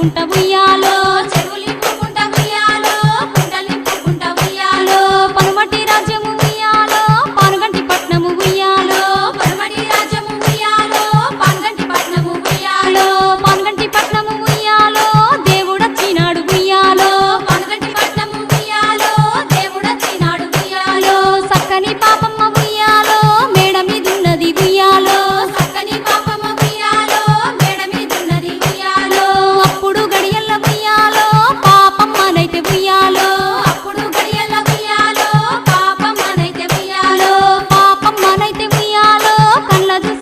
నింపుకుంట ఉయ్యాలో చెవులు నింపుకుంట ఉయ్యాలో పుంటలు నింపుకుంట ఉయ్యాలో రాజ్యము ఉయ్యాలో పానుగంటి పట్నము ఉయ్యాలో పనుమటి రాజ్యము ఉయ్యాలో పానుగంటి పట్నము ఉయ్యాలో పానుగంటి పట్నము ఉయ్యాలో దేవుడొచ్చినాడు ఉయ్యాలో పానుగంటి పట్నము ఉయ్యాలో దేవుడొచ్చినాడు ఉయ్యాలో సక్కని malo.